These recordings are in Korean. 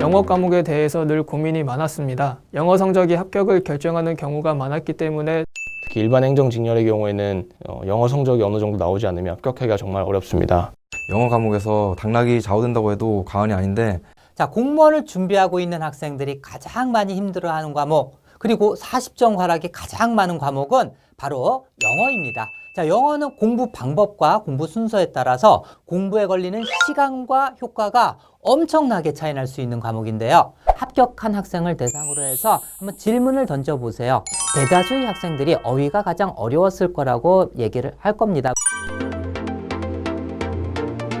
영어 과목에 대해서 늘 고민이 많았습니다. 영어 성적이 합격을 결정하는 경우가 많았기 때문에 특히 일반 행정 직렬의 경우에는 어, 영어 성적이 어느 정도 나오지 않으면 합격하기가 정말 어렵습니다. 영어 과목에서 당락이 좌우된다고 해도 과언이 아닌데 자, 공무원을 준비하고 있는 학생들이 가장 많이 힘들어하는 과목, 그리고 40점 과락이 가장 많은 과목은 바로 영어입니다. 자, 영어는 공부 방법과 공부 순서에 따라서 공부에 걸리는 시간과 효과가 엄청나게 차이 날 수 있는 과목인데요. 합격한 학생을 대상으로 해서 한번 질문을 던져보세요. 대다수의 학생들이 어휘가 가장 어려웠을 거라고 얘기를 할 겁니다.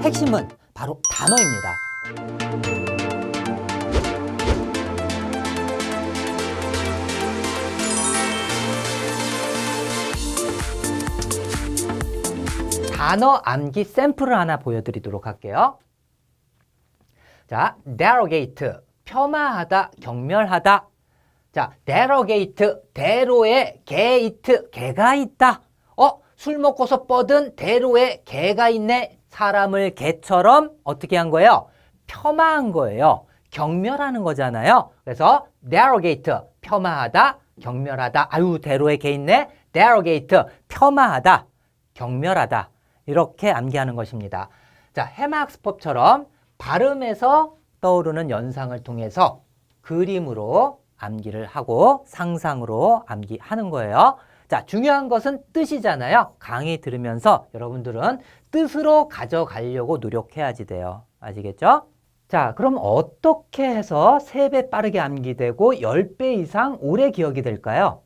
핵심은 바로 단어입니다. 단어 암기 샘플을 하나 보여드리도록 할게요. 자, derogate, 폄하하다, 경멸하다. 자, derogate, 대로에 게이트, 개가 있다. 어, 술 먹고서 뻗은 대로에 개가 있네. 사람을 개처럼 어떻게 한 거예요? 폄하한 거예요. 경멸하는 거잖아요. 그래서 derogate, 폄하하다, 경멸하다. 아유, 대로에 개 있네. derogate, 폄하하다, 경멸하다. 이렇게 암기하는 것입니다. 자, 해마학습법처럼 발음에서 떠오르는 연상을 통해서 그림으로 암기를 하고 상상으로 암기하는 거예요. 자, 중요한 것은 뜻이잖아요. 강의 들으면서 여러분들은 뜻으로 가져가려고 노력해야지 돼요. 아시겠죠? 자, 그럼 어떻게 해서 3배 빠르게 암기되고 10배 이상 오래 기억이 될까요?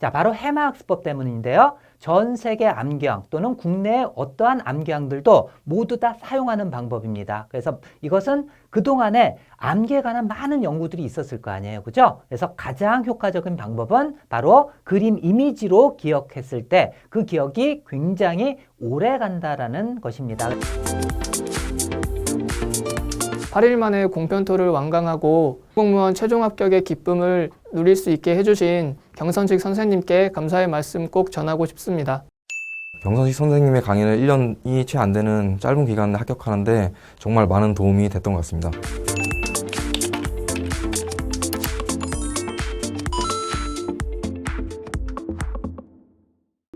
자, 바로 해마학습법 때문인데요. 전 세계 암기왕 또는 국내의 어떠한 암기왕들도 모두 다 사용하는 방법입니다. 그래서 이것은 그동안에 암기에 관한 많은 연구들이 있었을 거 아니에요. 그죠? 그래서 가장 효과적인 방법은 바로 그림 이미지로 기억했을 때 그 기억이 굉장히 오래 간다라는 것입니다. 8일 만에 공편토를 완강하고 공무원 최종 합격의 기쁨을 누릴 수 있게 해주신 경선직 선생님께 감사의 말씀 꼭 전하고 싶습니다. 경선식 선생님의 강의를 1년이 채 안 되는 짧은 기간에 합격하는데 정말 많은 도움이 됐던 것 같습니다.